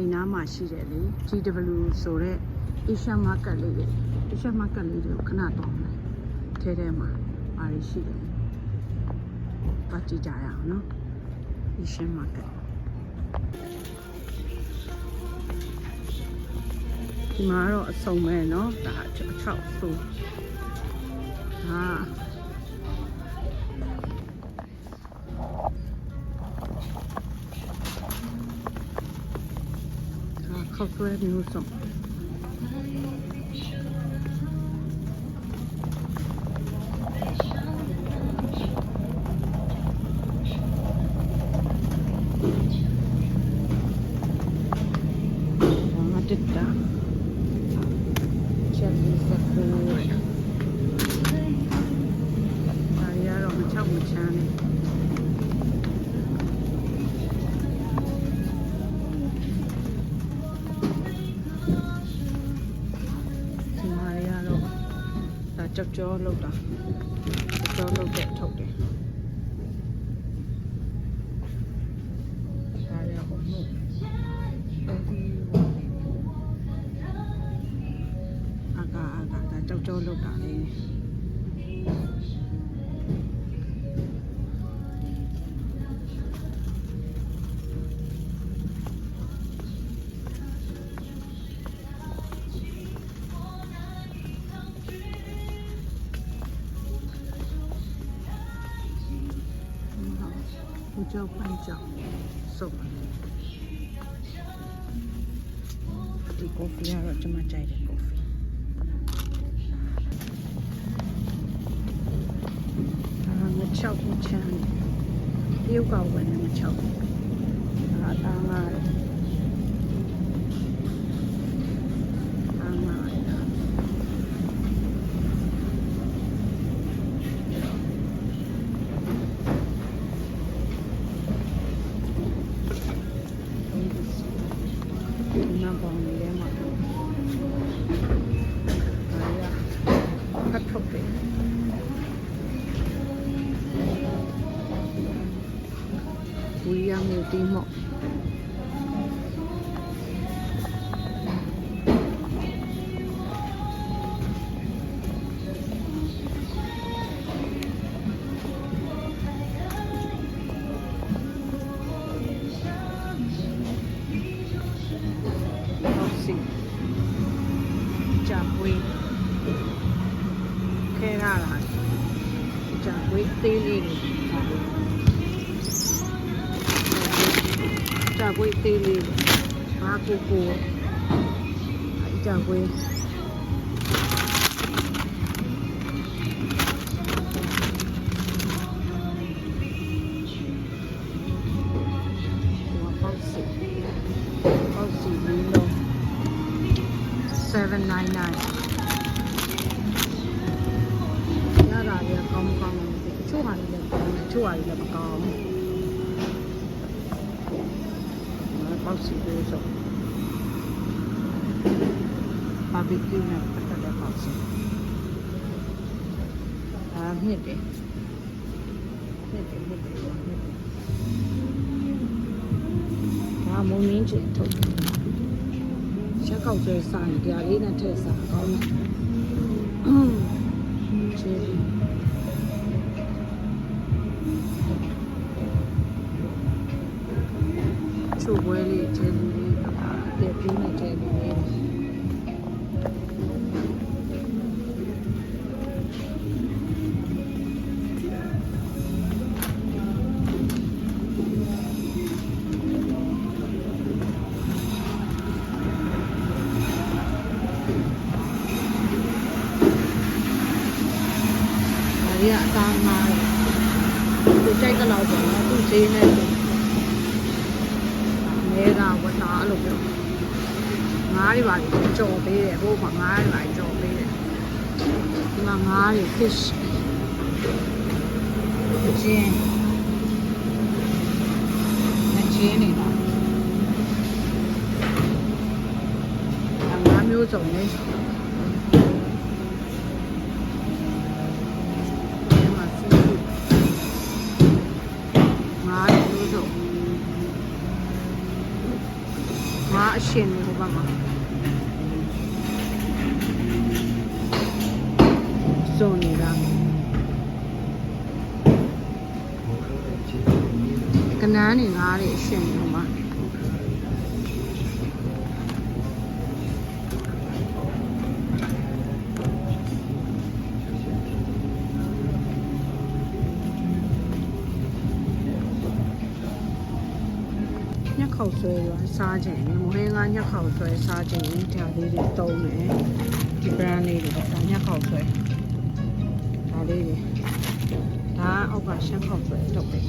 အိမ်နားမှာရှိတယ်လေ GW ဆိုတဲ့ Asian Market လေးတွေ Asian Market လေးတွေကိုခဏတော့မယ်ထဲထဲမှာဘာတွေရှိတယ်ပါကြည့်ကြရအောင်နော် Asian Market ဒီမှာတော့အစုံပဲเนาะဒါအချောက်ဆိုဟာဒါ ခောက်ဆွဲ ကြောက်ကြောလောက်တာကြောက်လောက်တဲ့ထုတ်တယ်ဒါရီကတော့မှုအဲဒီအာကာအာကာဒါကြောက်ကြောလောက်တာလေး ကြောက်ပန်းကြောက်စုပ်ဒီကော်ဖီကတော့ကျွန်မကြိုက်တယ်ကော်ဖီအာမချောက်ဘူးချမ်းတရုတ်ကဝင်နေမချောက်ဘူးအာတာငါတယ်အာငါတယ်ဒီမှာပေါင်းနေလဲမှာအာရ ဖတ်ထုတ် ကြကွေးသေးလေးဘာကိုကိုအကြကွေးပေါက်စီပေါက်စီလေး လုံး799ရတာရကောင်းမကောင်းဘူးတချို့ဟာတွေလည်းကောင်းတယ်တချို့ဟာတွေလည်းမကောင်းဘူးပေါက်စီလေးဆိုဘာဘီကျူနဲ့ပတ်သက်တဲ့ပေါက်စီအာမြစ်တယ်မြစ်တယ်မြစ်တယ်မြစ်တယ်ဒါမုံရင်းချင်ထုတ်တယ်ချက်ကောက်ဆွဲစားရင်တရားလေးနဲ့ထည့်စားကောင်းတယ် သူကြိုက်တဲ့လောက်ပေါ့နော်သူဈေးနဲ့သူမဲကဝတ်တာအဲ့လိုပြောငါးတွေပါလေကြော်ပေးတယ်ဟိုမှာငါးတွေပါကြော်ပေးတယ်ဒီမှာငါးတွေ fish ကျင်းကျင်းနေတာငါးမျိုးစုံလေ ဒီမှာစီးဖူး ငါးမျိုးစုံငါားအရှင်တွေဟိုဘက်မှာစုံနေတာကနန်းနေငါးတွေအရှင်တွေဟိုမှာညက် က်ဆွဲရွာစားခြင်းမဟင်းကညက်ခေါက်ဆွဲစားခြင်းဒါလေးတွေတုံးတယ်ဒီ brand လေးတွေဒါညက်ခေါက်ဆွဲဒါလေးတွေဒါအောက်ကရှမ်းခေါက်ဆွဲထုတ်တယ်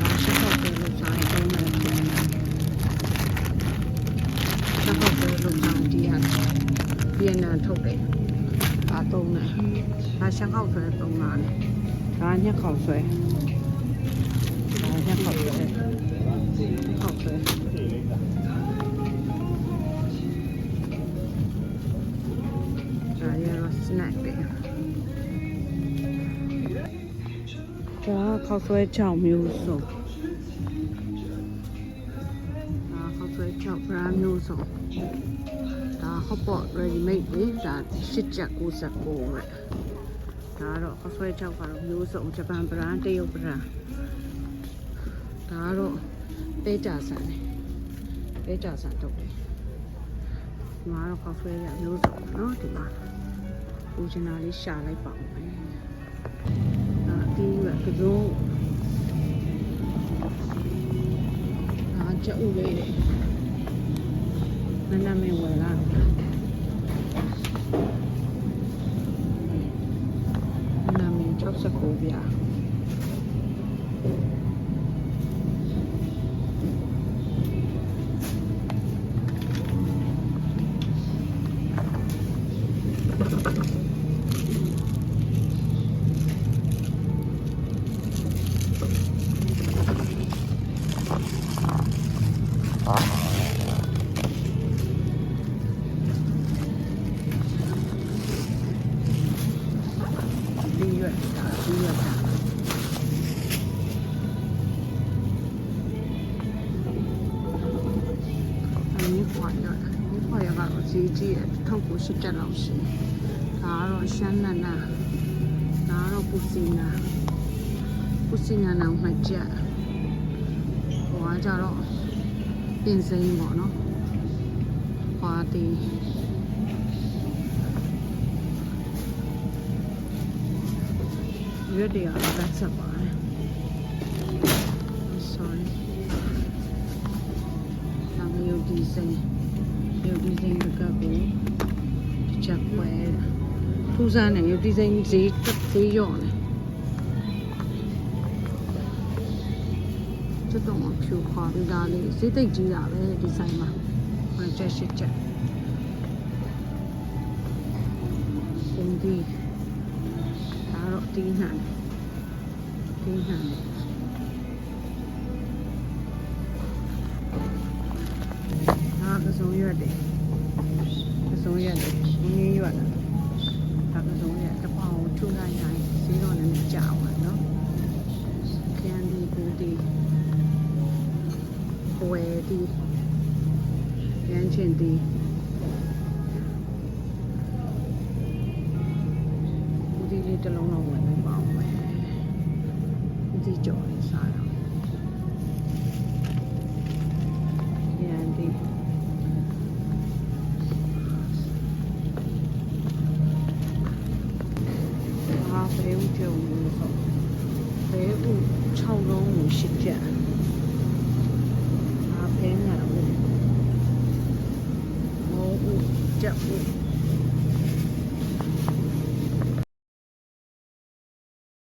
ဒါရှမ်းခေါက်ဆွဲလို့စားရင်တုံးတယ်ရှမ်းခေါက်ဆွဲလို့စားဒီဟာဗီယက်နမ်ထုတ်တယ်ဒါတုံးတယ်ဒါရှမ်းခေါက်ဆွဲတုံးတာလေဒါညက်ခေါက်ဆွဲဒါညက်ခေါက်ဆွဲခေါ က်ဆွဲဒါရတော့ snack တွေဒါခောက်ဆွဲချောင်းမျိုးစုံဒါခောက်ဆွဲချောင်း brand မျိုးစုံဒါ hot pot ready made လေဒါ8ချက်69ပဲဒါကတော့ခောက်ဆွဲချောင်းကတော့မျိုးစုံဂျပ ပဲကြဆန်တယ်ပဲကြဆန်တော့တယ်ဒီမှာတော့ခောက်ဆွဲရမျိုးစုံเนาะဒီမှာ ဦးချင်တာလေးရှာလိုက်ပါဦးမယ်။ဒါအတီးကကစုံဒါချက်ဥလေးတွေနန်းနမင်းဝယ်လာနန်းနမင်း69ပြား က်ဒါပြီးရွက်ဒါအင်းခွာရဒီခွာရကတော့ဈေးကြီးတယ်ထုတ်ကိုရှစ်တက်လောက်ရှိဒါကတော့ရှမ်းနနာဒါကတော့ပူစီနာပူစီနာနောင်မှကြက်ဟိုကကြတော့ပင်စိမ်းပေါ့နော်ဟွာတီး ရွက်တွေကတော့လက်ဆက်ပါတယ် sorry နာမည်ဒီဇိုင်းဒီဒီဇိုင်းကကကိုချက်ပွဲထူးဆန်းတယ်ဒီဇိုင်းဈေးဈေးရော့တယ်ကျွတ်တော့ဖြူခွာပြီးသားလေးဈေးသိပ်ကြီးတာပဲဒီဇိုင်းမှာဟိုချက်ရှိချက်ပုံဒီ ဒါတော့အတီးနှံအတီးနှံဒါကစုံရွက်တယ်ကစုံရွက်တယ်ငင်းရွက်တာဒါကစုံရွက်တစ်ပေါင်ထုလိုက်နိုင်ဈေးတော့လည်းကြာပါနော်ခရမ်းဒီဘူးဒီဝဲဒီရမ်းချင်းဒီ ဘဲဥပြုံလို့ဟုတ်ဘဲဥ6လုံးကို10ကျပ်ဒါဘဲငါဥမောဥကျပ်ဥ